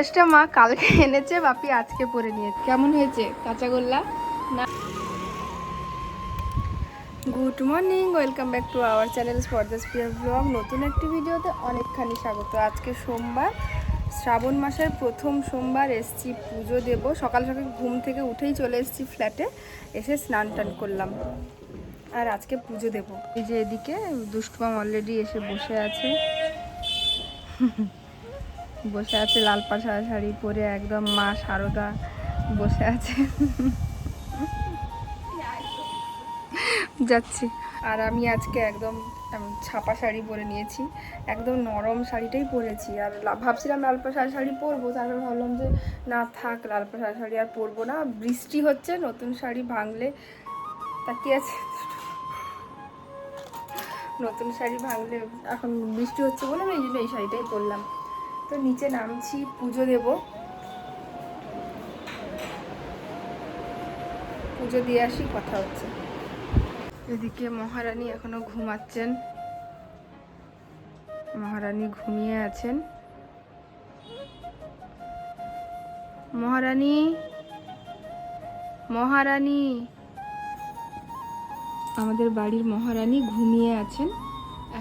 ড্রেসটা মা কালকে এনেছে, বাপি আজকে পরে নিয়েছে কেমন হয়েছে? কাঁচাগোল্লা না? Good morning welcome back to our channel স্পর্দাস পিয়ার ব্লগ নতুন একটি ভিডিওতে অনেকখানি স্বাগত। আজকে সোমবার, শ্রাবণ মাসের প্রথম সোমবার এসছি, পুজো দেব। সকাল সকাল ঘুম থেকে উঠেই চলে এসেছি ফ্ল্যাটে, এসে স্নান টান করলাম। আর আজকে পুজো দেব। এই যে এদিকে দুষ্টুমাম অলরেডি এসে বসে আছে। বসে আছে লাল পাশা শাড়ি পরে একদম মা সারদা বসে আছে। যাচ্ছি। আর আমি আজকে একদম ছাপা শাড়ি পরে নিয়েছি। একদম নরম শাড়িটাই পরেছি। আর ভাবছিলাম লাল পাশা শাড়ি পরবো, তারপর ভাবলাম যে, না থাক লাল পাশা শাড়ি আর পরবো না। বৃষ্টি হচ্ছে, নতুন শাড়ি ভাঙলে তাকিয়ে আছে। নতুন শাড়ি ভাঙলে এখন বৃষ্টি হচ্ছে বলে আমি এই জন্য এই শাড়িটাই পরলাম। তো নিচে নামছি, পুজো দেব। পুজো দিয়ে আসি, কথা হচ্ছে। এদিকে মহারানী এখনও ঘুমাচ্ছেন। মহারানী ঘুমিয়ে আছেন। মহারানী মহারানী। আমাদের বাড়ির মহারানী ঘুমিয়ে আছেন।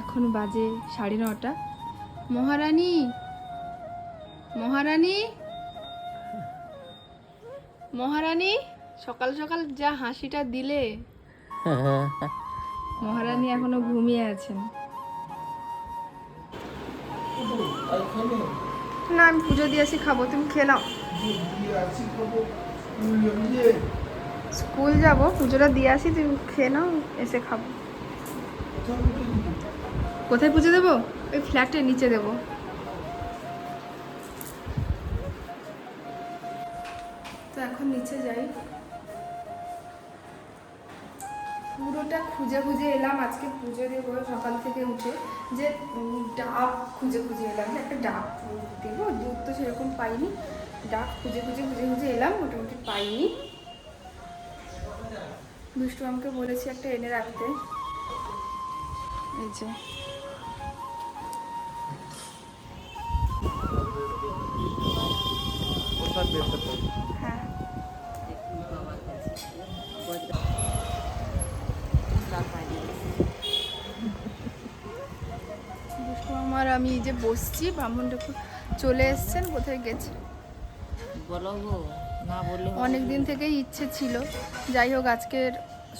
এখন বাজে সাড়ে নটা। মহারানী মহারানী? মহারানী, সকাল সকাল যা হাসিটা দিলে। মহারানী এখনও ঘুমিয়ে আছেন। না, আমি পুজো দিয়ে আসি, খাব। তুমি খেয়ে নাও। স্কুল যাব, পুজোটা দিয়ে আসি, তুমি খেয়ে নাও, এসে খাব। কোথায় পুজো দেবো? ওই ফ্ল্যাটের নিচে দেবো। তো এখন নিচে যাই। পুরোটা খুঁজে খুঁজে এলাম আজকে পুজো দেবো সকাল থেকে উঠে। যে ডাব খুঁজে খুঁজে এলাম যে একটা ডাব দেবো দুধ তো সেরকম পাইনি। ডাব খুঁজে খুঁজে খুঁজে খুঁজে এলাম মোটামুটি পাইনি। দুষ্টু আমাকে বলেছি একটা এনে রাখতে। এই যে। হ্যাঁ। আমার আমি যে বসছি ব্রাহ্মণ ঠাকুর চলে এসছেন কোথায় গেছে? বলো গো না বললে অনেক দিন থেকেই ইচ্ছে ছিল। যাই হোক আজকের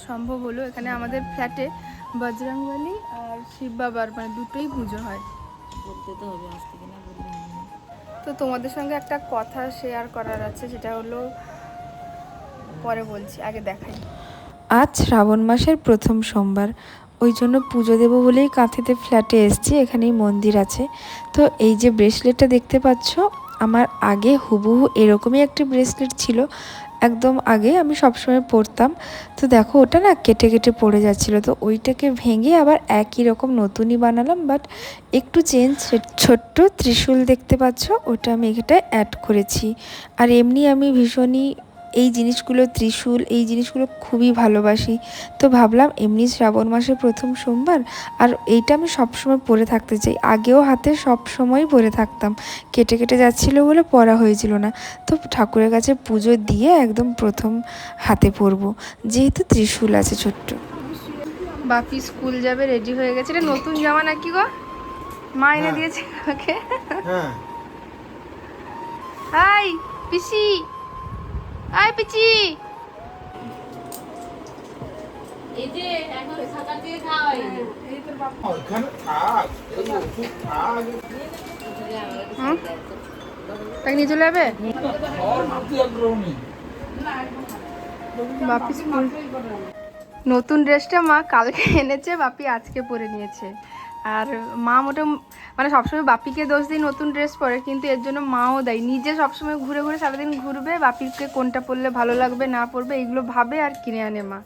সম্ভব হলো। এখানে আমাদের ফ্ল্যাটে বজরংবলী আর শিব বাবার মানে দুটোই পুজো হয়। বলতে তো হবে। তো তোমাদের সঙ্গে একটা কথা শেয়ার করার আছে সেটা হলো পরে বলছি, আগে দেখাই। আজ শ্রাবণ মাসের প্রথম সোমবার। ওই জন্য পুজো দেবো বলেই কাঁথিতে ফ্ল্যাটে এসেছি, এখানেই মন্দির আছে। তো এই যে ব্রেসলেটটা দেখতে পাচ্ছ, আমার আগে হুবহু এরকমই একটি ব্রেসলেট ছিল। একদম আগে আমি সবসময় পরতাম। তো দেখো, ওটা না কেটে কেটে পড়ে যাচ্ছিল। তো ওইটাকে ভেঙে আবার একই রকম নতুনই বানালাম, বাট একটু চেঞ্জ ছোট্ট ত্রিশূল দেখতে পাচ্ছ, ওটা আমি এখানটায় অ্যাড করেছি। আর এমনি আমি ভীষণই এই জিনিসগুলো ত্রিশূল এই জিনিসগুলো খুবই ভালোবাসি। তো ভাবলাম এমনি শ্রাবণ মাসের প্রথম সোমবার আর এইটা আমি সবসময় পরে থাকতে চাই। আগেও হাতে সব সময় পরে থাকতাম। কেটে কেটে যাচ্ছিল বলে পরা হয়েছিল না। তো ঠাকুরের কাছে পুজো দিয়ে একদম প্রথম হাতে পরবো। যেহেতু ত্রিশূল আছে ছোট্ট। বাপি স্কুল যাবে রেডি হয়ে গেছে। এটা নতুন জামা নাকি গো? মা এনে দিয়েছে ওকে হ্যাঁ। হাই পিসি। আয় পিচি। থাক হুম? তাকে নিয়ে চলে যাবে? ওর নতুন ড্রেসটা মা কালকে এনেছে, বাপি আজকে পরে নিয়েছে। আর মা মোটা মানে সবসময় বাপিকে দোষ দিই নতুন ড্রেস পরে, কিন্তু এর জন্য মাও দেয়। নিজে সবসময় ঘুরে ঘুরে সারাদিন ঘুরবে বাপিকে কোনটা পরলে ভালো লাগবে, না পরবে, এগুলো ভাবে আর কিনে আনে মা।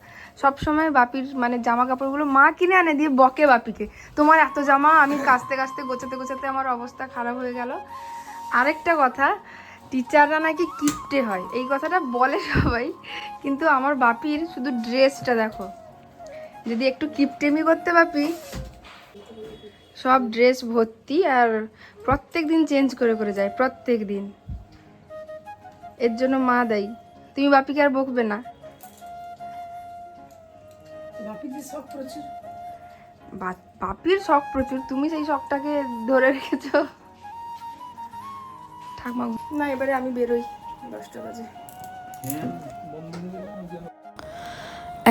সবসময় বাপির মানে জামা কাপড়গুলো মা কিনে আনে দিয়ে বকে বাপিকে। তোমার এত জামা, আমি কাচতে কাচতে গোছাতে গোছাতে আমার অবস্থা খারাপ হয়ে গেল। আরেকটা কথা টিচাররা নাকি কিপটে হয় এই কথাটা বলে সবাই। কিন্তু আমার বাপির শুধু ড্রেসটা দেখো। যদি একটু কিপটেমি করতে বাপি সব ড্রেস ভর্তি আর প্রত্যেক দিন চেঞ্জ করে করে যায় প্রত্যেক দিন। এর জন্য মা দেয়। তুমি বাপিকে আর বকবে না। বাপির শখ প্রচুর। তুমি সেই শখটাকে ধরে রেখেছো। এবারে আমি বেরোই দশটা বাজে।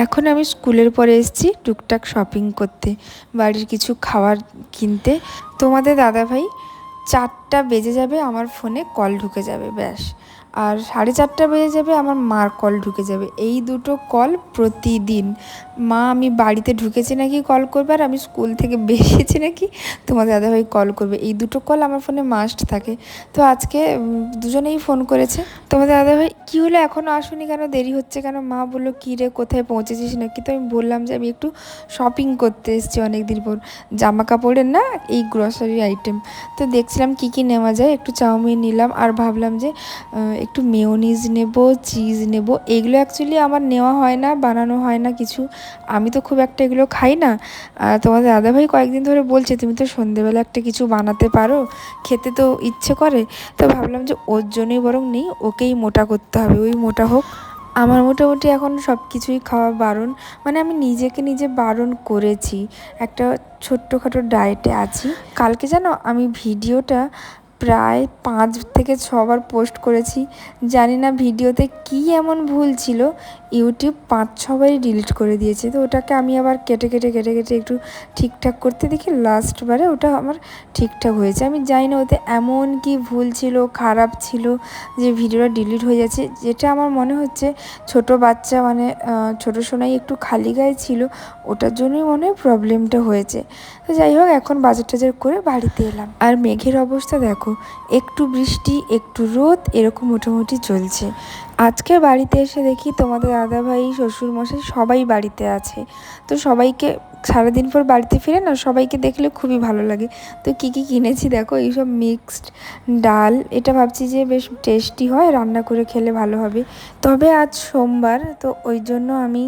এখন আমি স্কুলের পরে এসেছি টুকটাক শপিং করতে, বাড়ির কিছু খাবার কিনতে। তোমাদের দাদাভাই চারটা বেজে যাবে, আমার ফোনে কল ঢুকে যাবে, ব্যাস। আর সাড়ে চারটা বেজে যাবে, আমার মার কল ঢুকে যাবে। এই দুটো কল প্রতিদিন। মা, আমি বাড়িতে ঢুকেছি নাকি কল করবে আর আমি স্কুল থেকে বেরিয়েছি নাকি? তোমাদের দাদাভাই কল করবে। এই দুটো কল আমার ফোনে মাস্ট থাকে। তো আজকে দুজনেই ফোন করেছে। তোমাদের দাদাভাই, কী হলো? এখনও আসুনি কেন? দেরি হচ্ছে কেন? মা বলল, কী রে, কোথায় পৌঁছেছিস নাকি? তো আমি বললাম যে, আমি একটু শপিং করতে এসেছি অনেক দিন পর। জামা কাপড়ের না, এই গ্রসারি আইটেম তো দেখছিলাম কি কি নেওয়া যায়। একটু চাউমিন নিলাম আর ভাবলাম যে একটু মেয়োনিজ নেব চিজ নেব। এগুলো অ্যাকচুয়ালি আমার নেওয়া হয় না, বানানো হয় না কিছু। আমি তো খুব একটা এগুলো খাই না। আর তোমাদের দাদাভাই কয়েকদিন ধরে বলছে, তুমি তো সন্ধেবেলা একটা কিছু বানাতে পারো, খেতে তো ইচ্ছে করে। তো ভাবলাম যে ওর জন্যই বরং নেই, ওকেই মোটা করতে হবে, ওই মোটা হোক। আমার মোটামুটি এখন সব কিছুই খাওয়া বারণ মানে আমি নিজেকে নিজে বারণ করেছি। একটা ছোট্টখাটো ডায়েটে আছি। কালকে জানো আমি ভিডিওটা প্রায় পাঁচ থেকে ছবার পোস্ট করেছি। জানি না ভিডিওতে কি এমন ভুল ছিল। ইউটিউব পাঁচ, ছবারই ডিলিট করে দিয়েছে। তো ওটাকে আমি আবার কেটে কেটে কেটে কেটে একটু ঠিকঠাক করতে দেখি। লাস্টবারে ওটা আমার ঠিকঠাক হয়েছে। আমি জানি না ওতে এমন কি ভুল ছিল, খারাপ ছিল যে ভিডিওটা ডিলিট হয়ে যাচ্ছে। যেটা আমার মনে হচ্ছে ছোট বাচ্চা মানে ছোট সোনাই একটু খালি গায়ে ছিল, ওটার জন্যই মনে হয় প্রবলেমটা হয়েছে। তো যাই হোক, এখন বাজার টাজার করে বাড়িতে এলাম। আর মেঘের অবস্থা দেখো। একটু বৃষ্টি, একটু রোদ, এরকম মোটামুটি চলছে। আজকে বাড়িতে এসে দেখি তোমাদের দাদাভাই, শ্বশুরমশাই সবাই বাড়িতে আছে। তো সবাইকে সারাদিন পর বাড়িতে ফিরে না, সবাইকে দেখলে খুবই ভালো লাগে। তো কী কী কিনেছি দেখো, এইসব মিক্সড ডাল, এটা ভাবছি যে বেশ টেস্টি হয়, রান্না করে খেলে ভালো হবে। তবে আজ সোমবার, তো ওই জন্য আমি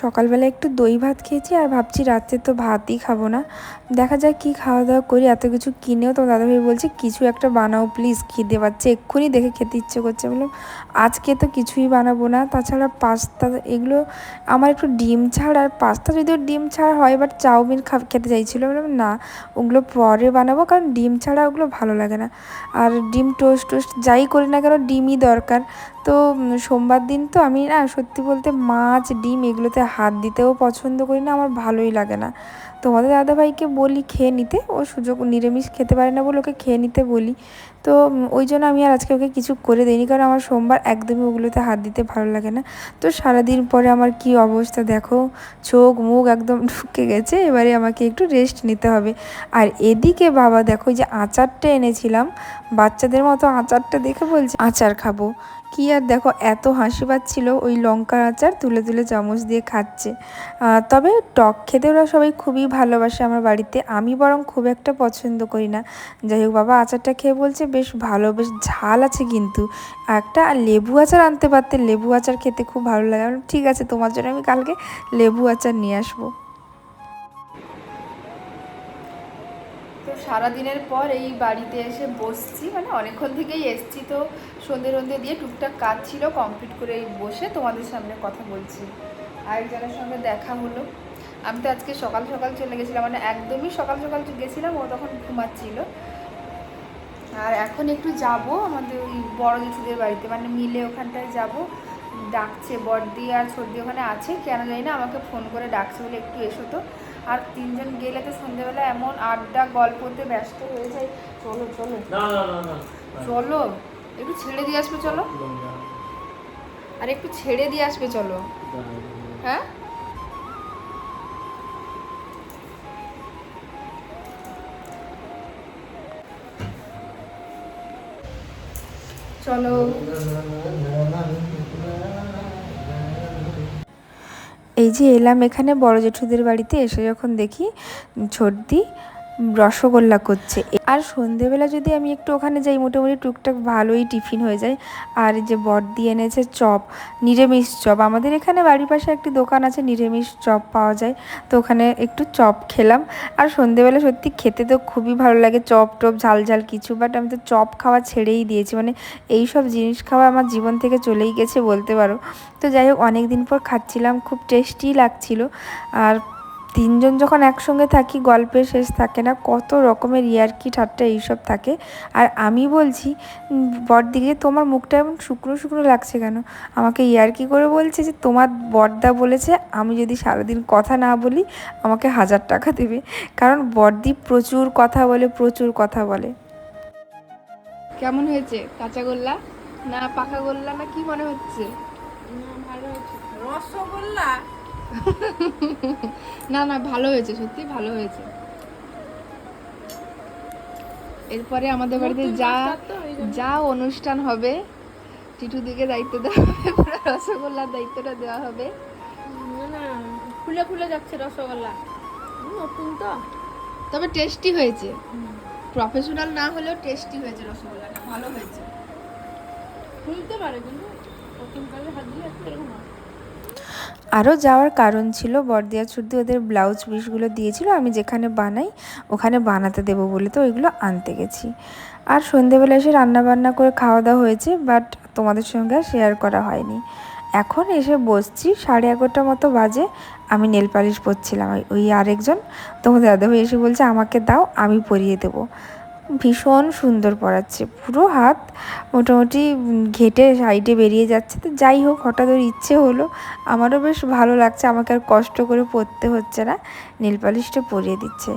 সকালবেলা একটু দই ভাত খেয়েছি আর ভাবছি রাত্রে তো ভাতই খাব না। দেখা যাক কি খাওয়া দাওয়া করি, এত কিছু কিনেও তো দাদাভাই বলছে, কিছু একটা বানাও প্লিজ খিদে পাচ্ছে, এক্ষুনি দেখে খেতে ইচ্ছে করছে। বললাম, আজকে তো কিছুই বানাবো না। তাছাড়া পাস্তা এগুলো আমার একটু ডিম ছাড়, আর পাস্তা যদিও ডিম ছাড়া হয় বাট চাউমিন খা, খেতে চাইছিলো। বললাম, না, ওগুলো পরে বানাবো, কারণ ডিম ছাড়া ওগুলো ভালো লাগে না। আর ডিম টোস্ট টোস্ট যাই করি না কেন, ডিমই দরকার। তো সোমবার দিন তো আমি না সত্যি বলতে মাছ, ডিম এগুলোতে হাত দিতেও পছন্দ করি না, আমার ভালোই লাগে না। তোমাদের দাদাভাইকে বলি খেয়ে নিতে, ও সুযোগ, নিরামিষ খেতে পারে না বলে ওকে খেয়ে নিতে বলি। তো ওই জন্য আমি আর আজকে ওকে কিছু করে দিইনি, কারণ আমার সোমবার একদমই ওগুলোতে হাত দিতে ভালো লাগে না। তো সারাদিন পরে আমার কি অবস্থা দেখো, চোখ, মুখ একদম ঢুকে গেছে, এবারে আমাকে একটু রেস্ট নিতে হবে। আর এদিকে বাবা দেখো যে আচারটা এনেছিলাম, বাচ্চাদের মতো আচারটা দেখে বলছে, আচার খাব। কি আর দেখো, এত হাসি পাচ্ছিল ওই লঙ্কার আচার তুলে তুলে চামচ দিয়ে খাচ্ছে। তবে টক খেতে ওরা সবাই খুবই ভালোবাসে আমার বাড়িতে। আমি বরং খুব একটা পছন্দ করি না। যাই হোক, বাবা আচারটা খেয়ে বলছে, বেশ ভালো, বেশ ঝাল আছে কিন্তু। একটা লেবু আচার আনতে পারতে, লেবু আচার খেতে খুব ভালো লাগে। ঠিক আছে, তোমার জন্য আমি কালকে লেবু আচার নিয়ে আসব। সারাদিনের পর এই বাড়িতে এসে বসছি। মানে অনেকক্ষণ থেকেই এসছি তো। সন্ধে রন্ধে দিয়ে টুকটাক কাজ ছিল কমপ্লিট করে বসে তোমাদের সামনে কথা বলছি। আরেকজনের সঙ্গে দেখা হলো, আমি তো আজকে সকাল সকাল চলে গেছিলাম। মানে একদমই সকাল সকাল গেছিলাম, ও তখন ঘুমাচ্ছিল। আর এখন একটু যাব আমাদের ওই বড় জেঠুদের বাড়িতে। মানে মিলে ওখানটায় যাব। ডাকছে বড়দি আর সর্দি ওখানে আছে। কেন জানি না, আমাকে ফোন করে ডাকছে বলে একটু এসো তো। আর তিনজন গেলে তো সন্ধ্যেবেলা এমন আড্ডা গল্পতে ব্যস্ত হয়ে যায়। চলো চলো। না না না না। চলো। একটু ছেড়ে দিয়ে আসবে চলো। আর একটু ছেড়ে দিয়ে আসবে চলো। হ্যাঁ? চলো। এই যে এলাম এখানে বড় জেঠুদের বাড়িতে এসে যখন দেখি ছোটদি রসগোল্লা করছে। আর সন্ধেবেলা যদি আমি একটু ওখানে যাই, মোটামুটি টুকটাক ভালোই টিফিন হয়ে যায়। আর যে বর দিয়ে এনেছে চপ, নিরামিষ চপ। আমাদের এখানে বাড়ির পাশে একটি দোকান আছে, নিরামিষ চপ পাওয়া যায়। তো ওখানে একটু চপ খেলাম। আর সন্ধেবেলা সত্যি খেতে তো খুবই ভালো লাগে, চপ টপ, ঝাল ঝাল কিছু। বাট আমি তো চপ খাওয়া ছেড়েই দিয়েছি। মানে এই সব জিনিস খাওয়া আমার জীবন থেকে চলেই গেছে বলতে পারো। তো যাই হোক অনেক দিন পর খাচ্ছিলাম, খুব টেস্টি লাগছিল। আর তিনজন যখন একসঙ্গে থাকি গল্পের শেষ থাকে না কত রকমের ইয়ার্কি ঠাট্টা এইসব থাকে। আর আমি বলছি বরদিকে তোমার মুখটা এমন শুকনো শুকনো লাগছে কেন? আমাকে ইয়ার্কি করে বলছে যে তোমার বরদা বলেছে আমি যদি সারাদিন কথা না বলি আমাকে হাজার টাকা দেবে। কারণ বরদি প্রচুর কথা বলে প্রচুর কথা বলে। কেমন হয়েছে? কাঁচা গোল্লা? না পাকা গোল্লা? না কি মনে হচ্ছে? রসগোল্লা? না না ভালো হয়েছে সত্যি ভালো হয়েছে। এরপরে আমাদের বাড়িতে যা যা অনুষ্ঠান হবে টিটু দিকে দায়িত্ব দেওয়া হবে পুরো রসগোল্লার দায়িত্বটা দেওয়া হবে। ফুলে ফুলে যাচ্ছে রসগোল্লা। নতুন তো। তবে টেস্টি হয়েছে। প্রফেশনাল না হলেও টেস্টি হয়েছে রসগোল্লাটা ভালো হয়েছে। ফুলতে পারে কিন্তু নতুন কালে হাত দিলে এরকম হয়। আরও যাওয়ার কারণ ছিল বর্দিয়া ছুটি ওদের ব্লাউজ পিসগুলো দিয়েছিল, আমি যেখানে বানাই ওখানে বানাতে দেবো বলে তো ওইগুলো আনতে গেছি। আর সন্ধেবেলা এসে রান্না বান্না করে খাওয়া দাওয়া হয়েছে বাট তোমাদের সঙ্গে শেয়ার করা হয়নি। এখন এসে বসছি, সাড়ে এগারোটা মতো বাজে, আমি নেল পালিশ পরছিলাম। ওই আরেকজন, তোমাদের দাদাভাই এসে বলছে, আমাকে দাও, আমি পরিয়ে দেবো। ভীষণ সুন্দর পড়াচ্ছে। পুরো হাত মোটামুটি ঘেটে সাইডে বেরিয়ে যাচ্ছে। তো যাই হোক, হঠাৎ ওর ইচ্ছে হলো। আমারও বেশ ভালো লাগছে, আমাকে আর কষ্ট করে পরতে হচ্ছে না। নীল পালিশটা পরিয়ে দিচ্ছে।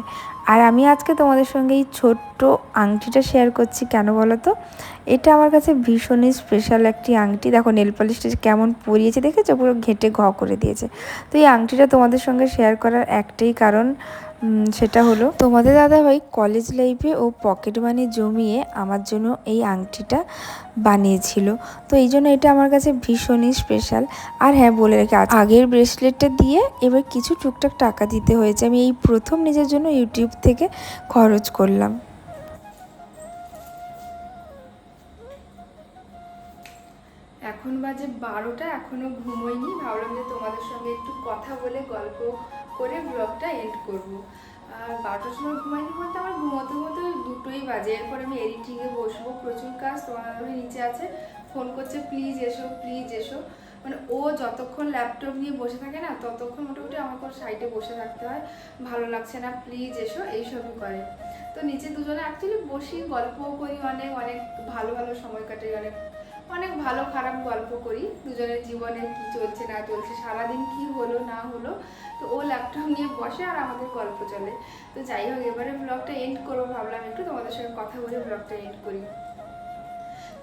আর আমি আজকে তোমাদের সঙ্গে এই ছোট্ট আংটিটা শেয়ার করছি, কেন বলো তো? এটা আমার কাছে ভীষণই স্পেশাল একটি আংটি। দেখো, নেল পালিশটা যে কেমন পরিয়েছে, দেখেছ? পুরো ঘেটে ঘ করে দিয়েছে। তো এই আংটিটা তোমাদের সঙ্গে শেয়ার করার একটাই কারণ সেটা হলো, তোমাদের দাদাভাই কলেজ লাইফে ও পকেট মানি জমিয়ে আমার জন্য এই আংটিটা বানিয়েছিল। তো এই জন্য এটা আমার কাছে ভীষণই স্পেশাল আর হ্যাঁ বলে রেখে আগের ব্রেসলেটটা দিয়ে এবার কিছু টুকটাক টাকা দিতে হয়েছে। আমি এই প্রথম নিজের জন্য ইউটিউব থেকে খরচ করলাম। এখন বাজে বারোটা, এখনও ঘুমোইনি। ভাবলাম যে তোমাদের সঙ্গে একটু কথা বলে, গল্প করে ব্লগটা এন্ড করব। আর বারোটার সময় ঘুমাইনি বলতে আমার ঘুমোতে ঘুমোতে দুটোই বাজে। এরপর আমি এডিটিংয়ে বসবো, প্রচুর কাজ দাদাভাই নিচে আছে। ফোন করছে, প্লিজ এসো প্লিজ এসো। মানে ও যতক্ষণ ল্যাপটপ নিয়ে বসে থাকে না, ততক্ষণ মোটামুটি আমাকে ওর সাইডে বসে থাকতে হয়। ভালো লাগছে না, প্লিজ এসো এইসবই করে। তো নিচে দুজনে অ্যাকচুয়ালি বসি, গল্পও করি অনেক অনেক ভালো ভালো সময় কাটাই, অনেক অনেক ভালো খারাপ গল্প করি। দুজনের জীবনে কি চলছে না চলছে, সারাদিন কি হলো না হলো, তো ও ল্যাপটপ নিয়ে বসে আর আমাদের গল্প চলে। তো যাই হোক, এবারে ব্লগটা এন্ড করব ভাবলাম একটু তোমাদের সঙ্গে কথা বলে ব্লগটা এন্ড করি।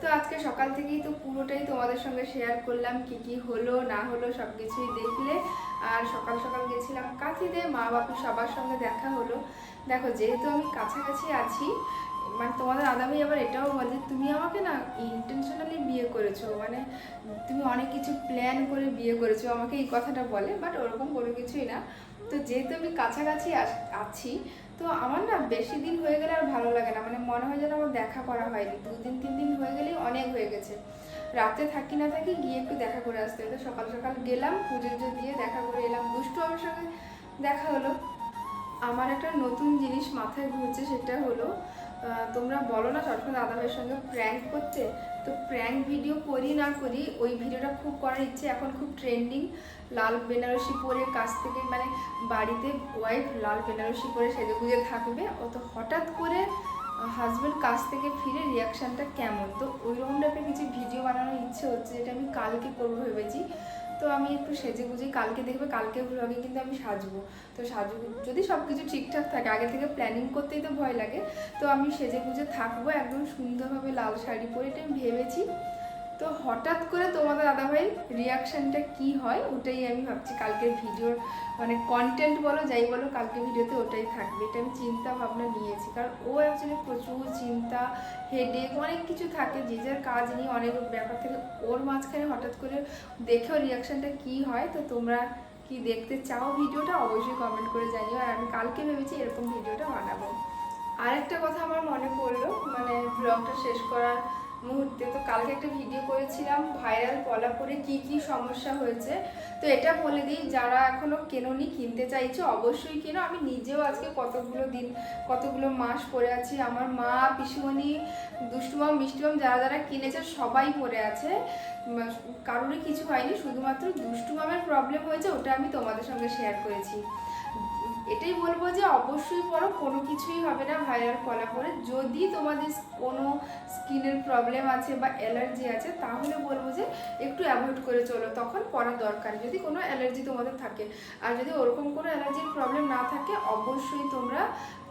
তো আজকে সকাল থেকেই তো পুরোটাই তোমাদের সঙ্গে শেয়ার করলাম, কি কি হলো, না হলো সব কিছুই দেখলে। আর সকাল সকাল গেছিলাম কাঁথিতে, মা বাপি সবার সঙ্গে দেখা হলো। দেখো, যেহেতু আমি কাছাকাছি আছি মানে তোমাদের আদামি আবার এটাও বলে তুমি আমাকে না ইন্টেনশনালি বিয়ে করেছ মানে তুমি অনেক কিছু প্ল্যান করে বিয়ে করেছ, আমাকে এই কথাটা বলে বাট ওরকম কোনো কিছুই না। তো যেহেতু আমি কাছাকাছি আছি, তো আমার না বেশি দিন হয়ে গেলে আর ভালো লাগে না মানে মনে হয় যেন আমার দেখা করা হয়নি। দুদিন তিন দিন হয়ে গেলেই অনেক হয়ে গেছে। রাতে থাকি না থাকি গিয়ে একটু দেখা করে আসতে তো সকাল সকাল গেলাম, পুজো দিয়ে দেখা করে এলাম। দুষ্টু আমার সঙ্গে দেখা হলো। আমার একটা নতুন জিনিস মাথায় ঘুরছে, সেটা হলো তোমরা বলো না, সবসময় দাদাভাইয়ের সঙ্গে প্র্যাঙ্ক করতে। তো প্র্যাঙ্ক ভিডিও করি না করি, ওই ভিডিওটা খুব করার ইচ্ছে, এখন খুব ট্রেন্ডিং লাল বেনারসি পরে কাছ থেকে মানে বাড়িতে ওয়াইফ লাল বেনারসি পরে সেজে গুজে থাকবে। ও তো হঠাৎ করে হাজব্যান্ড কাছ থেকে ফিরে রিয়াকশানটা কেমন? তো ওই রকম টাইপের কিছু ভিডিও বানানোর ইচ্ছে হচ্ছে, যেটা আমি কালকে করব ভেবেছি। তো আমি একটু সেজে গুজে কালকে দেখবে, কালকে ভ্লগে কিন্তু আমি সাজবো। তো সাজু যদি সব কিছু ঠিকঠাক থাকে, আগে থেকে প্ল্যানিং করতেই তো ভয় লাগে। তো আমি সেজে গুজে থাকব, একদম সুন্দরভাবে লাল শাড়ি পরে এটা আমি ভেবেছি। তো হঠাৎ করে তোমাদের দাদাভাই রিয়াকশানটা কি হয়, ওটাই আমি ভাবছি কালকের ভিডিওর মানে কন্টেন্ট বলো, যাই বলো কালকে ভিডিওতে ওটাই থাকবে। এটা আমি চিন্তা ভাবনা নিয়েছি। কারণ ও অ্যাকচুয়ালি প্রচুর চিন্তা হেডেক অনেক কিছু থাকে, যে যার কাজ নিয়ে অনেক ব্যাপার থেকে। ওর মাঝখানে হঠাৎ করে দেখেও রিয়াকশানটা কি হয়, তো তোমরা কি দেখতে চাও ভিডিওটা অবশ্যই কমেন্ট করে জানিও। আর আমি কালকে ভেবেছি এরকম ভিডিওটা বানাবো। আরেকটা কথা আমার মনে পড়ল মানে ব্লগটা শেষ করার মুহূর্তে। তো কালকে একটা ভিডিও করেছিলাম ভাইরাল কলাপুরে কি কি সমস্যা হয়েছে। তো এটা বলে দিই, যারা এখনও কেননি, কিনতে চাইছো, অবশ্যই কেনো। আমি নিজেও আজকে কতগুলো দিন, কতগুলো মাস পরে আছি। আমার মা, পিসুমণি, দুষ্টুমাম, মিষ্টিমাম, যারা যারা কিনেছে, সবাই পরে আছে। কারোরই কিছু হয়নি, শুধুমাত্র দুষ্টুমামের প্রবলেম হয়েছে, ওটা আমি তোমাদের সঙ্গে শেয়ার করেছি। এটাই বলব যে অবশ্যই পড়ো, কোনো কিছুই হবে না ভাইরাল পরে। যদি তোমাদের কোনো স্কিনের প্রবলেম আছে বা অ্যালার্জি আছে, তাহলে বলব যে একটু অ্যাভয়েড করে চলো, তখন পড়া দরকার। যদি কোনো অ্যালার্জি তোমাদের থাকে, আর যদি ওরকম কোনো অ্যালার্জির প্রবলেম না থাকে, অবশ্যই তোমরা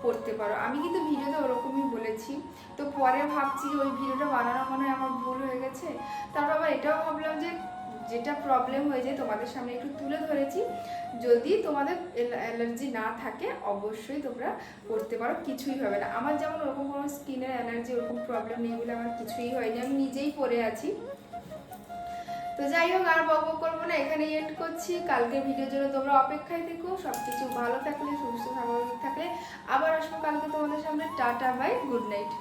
পড়তে পারো। আমি কিন্তু ভিডিওতে ওরকমই বলেছি। তো পরে ভাবছি ওই ভিডিওটা বানানো মনে হয় আমার ভুল হয়ে গেছে। তারপর আবার এটাও ভাবলাম যে যেটা প্রবলেম হয়ে যায়, তোমাদের সামনে একটু তুলে ধরেছি। যদি তোমাদের অ্যালার্জি না থাকে, অবশ্যই তোমরা করতে পারো, কিছুই হবে না। আমার যেমন ওরকম কোনো স্কিনের অ্যালার্জি ওরকম প্রবলেম নেই বলে আমার কিছুই হয়নি। আমি নিজেই পরে আছি। তো যাই হোক, আর বক করব না, এখানেই এন্ড করছি। কালকের ভিডিওর জন্য তোমরা অপেক্ষায় থেকো। সব কিছু ভালো থাকলে, সুস্থ স্বাভাবিক থাকলে, আবার আসব কালকে তোমাদের সামনে। Tata bye good night